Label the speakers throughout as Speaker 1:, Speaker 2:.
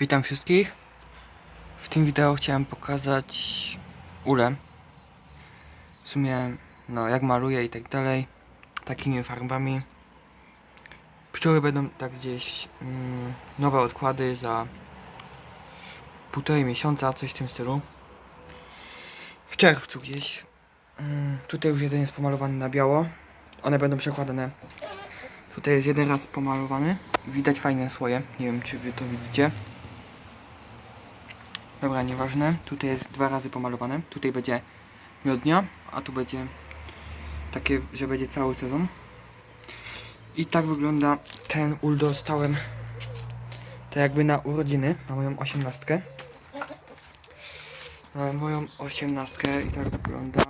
Speaker 1: Witam wszystkich. W tym wideo chciałem pokazać ulę. W sumie, no jak maluję i tak dalej. Takimi farbami. Pszczoły będą tak gdzieś mm, nowe odkłady za półtorej miesiąca, coś w tym stylu. W czerwcu gdzieś. Mm, tutaj już jeden jest pomalowany na biało. One będą przekładane. Tutaj jest jeden raz pomalowany. Widać fajne słoje. Nie wiem, czy wy to widzicie. Dobra, nieważne. Tutaj jest dwa razy pomalowane. Tutaj będzie miodnia, a tu będzie takie, że będzie cały sezon. I tak wygląda ten ul dostałem tak jakby na urodziny, na moją osiemnastkę. Na moją osiemnastkę i tak wygląda.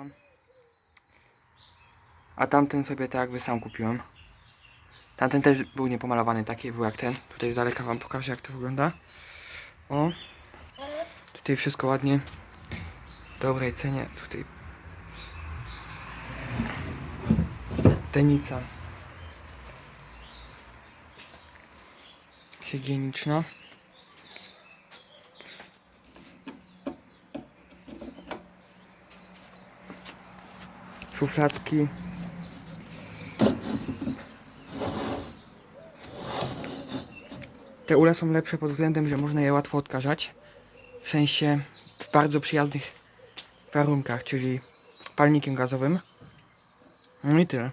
Speaker 1: A tamten sobie tak jakby sam kupiłem. Tamten też był niepomalowany, taki był jak ten. Tutaj z daleka wam pokażę jak to wygląda. O. Tutaj wszystko ładnie. W dobrej cenie. Tutaj. Tenica. Higieniczna. Szufladki. Te ule są lepsze pod względem, że można je łatwo odkażać. W sensie w bardzo przyjaznych warunkach, czyli palnikiem gazowym. No i tyle.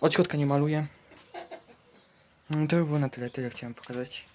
Speaker 1: Od środka nie maluję. No to by było na tyle, tyle chciałem pokazać.